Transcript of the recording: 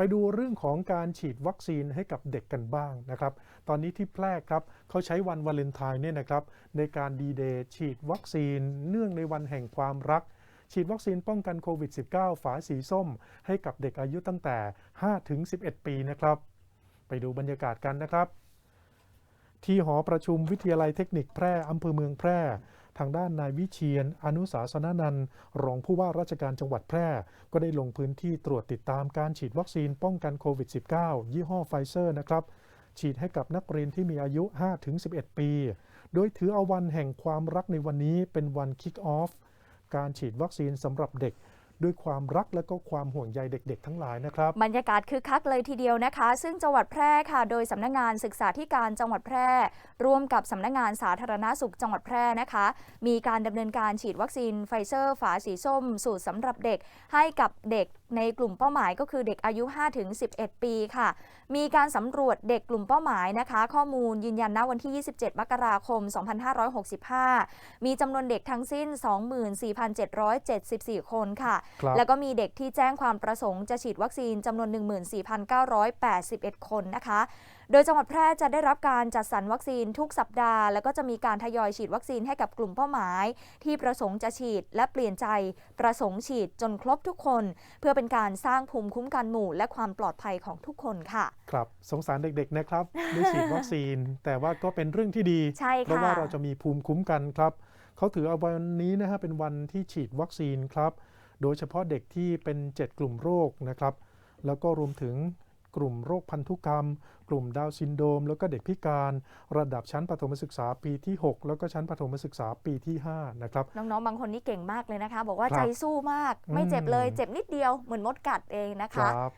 ไปดูเรื่องของการฉีดวัคซีนให้กับเด็กกันบ้างนะครับ ตอนนี้ที่แพร่ครับเขาใช้วันวาเลนไทน์เนี่ยนะครับในการดีเดย์ฉีดวัคซีนเนื่องในวันแห่งความรัก ฉีดวัคซีนป้องกันโควิด -19 ฝาสีส้ม ให้กับเด็กอายุตั้งแต่5ถึง11 ปีนะครับ ไปดูบรรยากาศกันนะครับ ที่หอประชุมวิทยาลัยเทคนิคแพร่อำเภอเมืองแพร่ ทางด้านนายวิเชียน อนุสาสนนันรองผู้ว่าราชการจังหวัดแพร่ ก็ได้ลงพื้นที่ตรวจติดตามการฉีดวัคซีนป้องกันโควิด -19 ยี่ห้อไฟเซอร์นะครับ ฉีดให้กับนักเรียนที่มีอายุ 5-11 ปี โดยถือเอาวันแห่งความรักในวันนี้เป็นวันคิกออฟการฉีดวัคซีนสำหรับเด็ก ด้วยความรักและก็ความห่วงใยเด็ก ๆ ทั้งหลายนะครับ บรรยากาศคึกคักเลยทีเดียวนะคะ ซึ่งจังหวัดแพร่ค่ะ โดยสำนักงานศึกษาธิการจังหวัดแพร่ร่วมกับสำนักงานสาธารณาสุขจังหวัดแพร่นะคะ มีการดำเนินการฉีดวัคซีนไฟเซอร์ฝาสีส้ม สูตรสำหรับเด็กให้กับเด็ก ในกลุ่มเป้าหมายก็คือเด็กอายุ 5-11 ปีค่ะ มีการสำรวจเด็กกลุ่มเป้าหมายนะคะ ข้อมูลยืนยันณวันที่ 27 มกราคม 2565 มีจำนวนเด็กทั้งสิ้น 24,774 คนค่ะครับแล้วก็มีเด็กที่แจ้งความประสงค์จะฉีดวัคซีนจำนวน 14,981 คนนะคะ โดยจังหวัดแพร่จะได้รับการจัดสรรวัคซีนทุกสัปดาห์ แล้วก็จะมีการทยอยฉีดวัคซีนให้กับกลุ่มเป้าหมาย ที่ประสงค์จะฉีดและเปลี่ยนใจประสงค์ฉีดจนครบทุกคน เพื่อเป็นการสร้างภูมิคุ้มกันหมู่ และความปลอดภัยของทุกคนค่ะ ครับสงสารเด็กๆนะครับได้ฉีดวัคซีน แต่ว่าก็เป็นเรื่องที่ดีใช่เพราะค่ะว่าเราจะมีภูมิคุ้มกันครับเขาถือเอาวันนี้นะฮะเป็นวันที่ฉีดวัคซีนครับ โดยเฉพาะเด็กที่เป็น 7 กลุ่มโรคนะครับ แล้วก็รวมถึง กลุ่มโรคพันธุกรรม กลุ่มดาวน์ซินโดรมแล้วก็เด็กพิการ ระดับชั้นประถมศึกษาปีที่ 6 แล้วก็ชั้นประถมศึกษาปีที่ 5 นะครับ น้อง ๆ บางคนนี่เก่งมากเลยนะคะ บอกว่าครับใจสู้มาก ไม่เจ็บเลยอืมเจ็บนิดเดียวเหมือนมดกัดเองนะคคะรับ